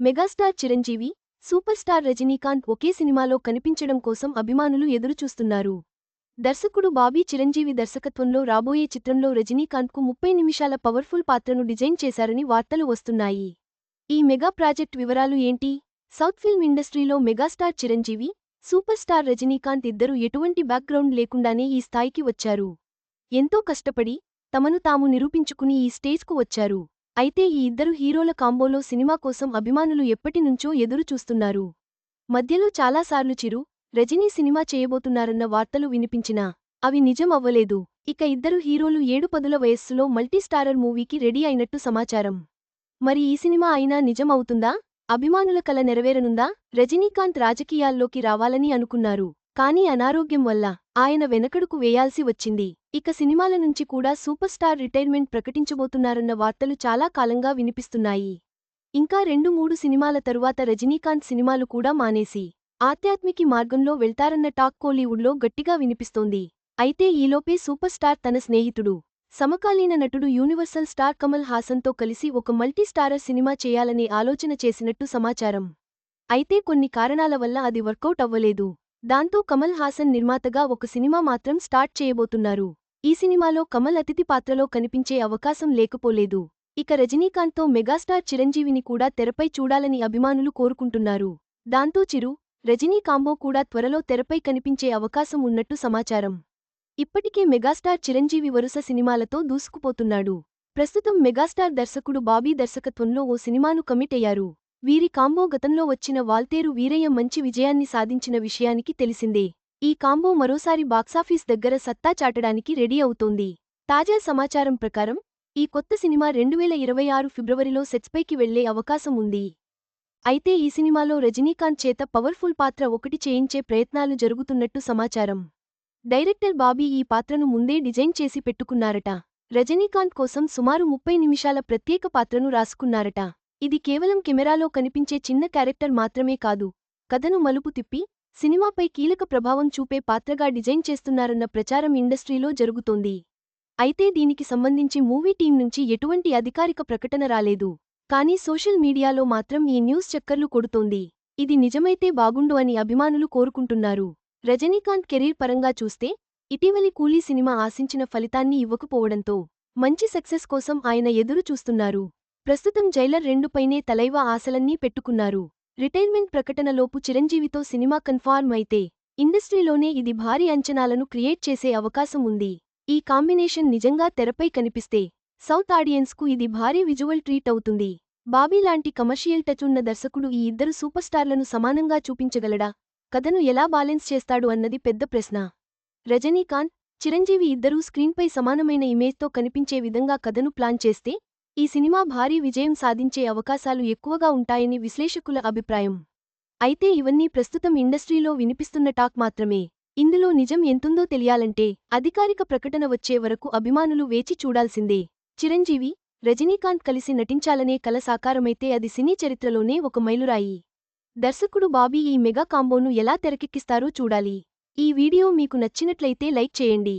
Megastar Chiranjeevi super star Rajinikanth ఒకే సినిమాలో కనిపించడం కోసం అభిమానులు ఎదురుచూస్తున్నారు. దర్శకుడు బాబీ చిరంజీవి దర్శకత్వంలో రాబోయే చిత్రంలో రజనీకాంత్కు ముప్పై నిమిషాల పవర్ఫుల్ పాత్రను డిజైన్ చేశారని వార్తలు వస్తున్నాయి. ఈ మెగా ప్రాజెక్ట్ వివరాలు ఏంటి? సౌత్ ఫిల్మ్ ఇండస్ట్రీలో megastar Chiranjeevi super star Rajinikanth ఇద్దరూ ఎటువంటి బ్యాక్గ్రౌండ్ లేకుండానే ఈ స్థాయికి వచ్చారు? ఎంతో కష్టపడి తమను తాము నిరూపించుకుని ఈ స్టేజ్కు వచ్చారు. అయితే ఈ ఇద్దరు హీరోల కాంబోలో సినిమా కోసం అభిమానులు ఎప్పటినుంచో ఎదురు చూస్తున్నారు. మధ్యలో చాలాసార్లు చిరు రజనీ సినిమా చేయబోతున్నారన్న వార్తలు వినిపించినా అవి నిజం అవ్వలేదు. ఇక ఇద్దరు హీరోలు ఏడు పదుల వయస్సులో మల్టీస్టారర్ మూవీకి రెడీ అయినట్టు సమాచారం. మరి ఈ సినిమా అయినా నిజం అవుతుందా? అభిమానుల కల నెరవేరనుందా? రజనీకాంత్ రాజకీయాల్లోకి రావాలని అనుకున్నారు. కానీ అనారోగ్యం వల్ల ఆయన వెనకడుకు వేయాల్సి వచ్చింది. ఇక సినిమాల నుంచి కూడా సూపర్ స్టార్ రిటైర్మెంట్ ప్రకటించబోతున్నారన్న వార్తలు చాలా కాలంగా వినిపిస్తున్నాయి. ఇంకా రెండు మూడు సినిమాల తరువాత రజనీకాంత్ సినిమాలు కూడా మానేసి ఆధ్యాత్మికి మార్గంలో వెళ్తారన్న టాక్ కోలీవుడ్లో గట్టిగా వినిపిస్తోంది. అయితే ఈలోపే సూపర్ స్టార్ తన స్నేహితుడు సమకాలీన నటుడు యూనివర్సల్ స్టార్ కమల్ హాసన్తో కలిసి ఒక మల్టీస్టారర్ సినిమా చేయాలనే ఆలోచన చేసినట్టు సమాచారం. అయితే కొన్ని కారణాల వల్ల అది వర్కౌట్ అవ్వలేదు. దాంతో కమల్ హాసన్ నిర్మాతగా ఒక సినిమా మాత్రం స్టార్ట్ చేయబోతున్నారు. ఈ సినిమాలో కమల్ అతిథి పాత్రలో కనిపించే అవకాశం లేకపోలేదు. ఇక రజనీకాంత్తో మెగాస్టార్ చిరంజీవిని కూడా తెరపై చూడాలని అభిమానులు కోరుకుంటున్నారు. దాంతో చిరు రజనీ కాంబో కూడా త్వరలో తెరపై కనిపించే అవకాశం ఉన్నట్టు సమాచారం. ఇప్పటికే మెగాస్టార్ చిరంజీవి వరుస సినిమాలతో దూసుకుపోతున్నాడు. ప్రస్తుతం మెగాస్టార్ దర్శకుడు బాబీ దర్శకత్వంలో ఓ సినిమాను కమిట్ అయ్యారు. వీరి కాంబో గతంలో వచ్చిన వాల్తేరు వీరయ్య మంచి విజయాన్ని సాధించిన విషయానికి తెలిసిందే. ఈ కాంబో మరోసారి బాక్సాఫీస్ దగ్గర సత్తా చాటడానికి రెడీ అవుతోంది. తాజా సమాచారం ప్రకారం ఈ కొత్త సినిమా రెండువేల ఇరవై ఆరు ఫిబ్రవరిలో సెట్స్పైకి వెళ్ళే అవకాశం ఉంది. అయితే ఈ సినిమాలో రజనీకాంత్ చేత పవర్ఫుల్ పాత్ర ఒకటి చేయించే ప్రయత్నాలు జరుగుతున్నట్టు సమాచారం. డైరెక్టర్ బాబీ ఈ పాత్రను ముందే డిజైన్ చేసి పెట్టుకున్నారట. రజనీకాంత్ కోసం సుమారు ముప్పై నిమిషాల ప్రత్యేక పాత్రను రాసుకున్నారట. ఇది కేవలం కెమెరాలో కనిపించే చిన్న క్యారెక్టర్ మాత్రమే కాదు. కథను మలుపు తిప్పి సినిమాపై కీలక ప్రభావం చూపే పాత్రగా డిజైన్ చేస్తున్నారన్న ప్రచారం ఇండస్ట్రీలో జరుగుతోంది. అయితే దీనికి సంబంధించి మూవీ టీం నుంచి ఎటువంటి అధికారిక ప్రకటన రాలేదు. కానీ సోషల్ మీడియాలో మాత్రం ఈ న్యూస్ చక్కర్లు కొడుతోంది. ఇది నిజమైతే బాగుండు అని అభిమానులు కోరుకుంటున్నారు. రజనీకాంత్ కెరీర్ పరంగా చూస్తే ఇటీవలి కూలీ సినిమా ఆశించిన ఫలితాన్ని ఇవ్వకపోవడంతో మంచి సక్సెస్ కోసం ఆయన ఎదురు చూస్తున్నారు ప్రస్తుతం జైలర్ రెండుపైనే తలైవా ఆశలన్నీ పెట్టుకున్నారు. రిటైర్మెంట్ ప్రకటనలోపు చిరంజీవితో సినిమా కన్ఫార్మ్ అయితే ఇండస్ట్రీలోనే ఇది భారీ అంచనాలను క్రియేట్ చేసే అవకాశం ఉంది. ఈ కాంబినేషన్ నిజంగా తెరపై కనిపిస్తే సౌత్ ఆడియన్స్కు ఇది భారీ విజువల్ ట్రీట్ అవుతుంది. బాబీ లాంటి కమర్షియల్ టచ్ ఉన్న దర్శకుడు ఈ ఇద్దరు సూపర్ స్టార్లను సమానంగా చూపించగలడా? కథను ఎలా బాలెన్స్ చేస్తాడు అన్నది పెద్ద ప్రశ్న. రజనీకాంత్ చిరంజీవి ఇద్దరూ స్క్రీన్పై సమానమైన ఇమేజ్తో కనిపించే విధంగా కథను ప్లాన్ చేస్తే ఈ సినిమా భారీ విజయం సాధించే అవకాశాలు ఎక్కువగా ఉంటాయని విశ్లేషకుల అభిప్రాయం. అయితే ఇవన్నీ ప్రస్తుతం ఇండస్ట్రీలో వినిపిస్తున్న టాక్ మాత్రమే. ఇందులో నిజం ఎంతుందో తెలియాలంటే అధికారిక ప్రకటన వచ్చే వరకు అభిమానులు వేచి చూడాల్సిందే. చిరంజీవి రజనీకాంత్ కలిసి నటించాలనే కల సాకారమైతే అది సినీ చరిత్రలోనే ఒక మైలురాయి. దర్శకుడు బాబీ ఈ మెగా కాంబోను ఎలా తెరకెక్కిస్తారో చూడాలి. ఈ వీడియో మీకు నచ్చినట్లయితే లైక్ చేయండి.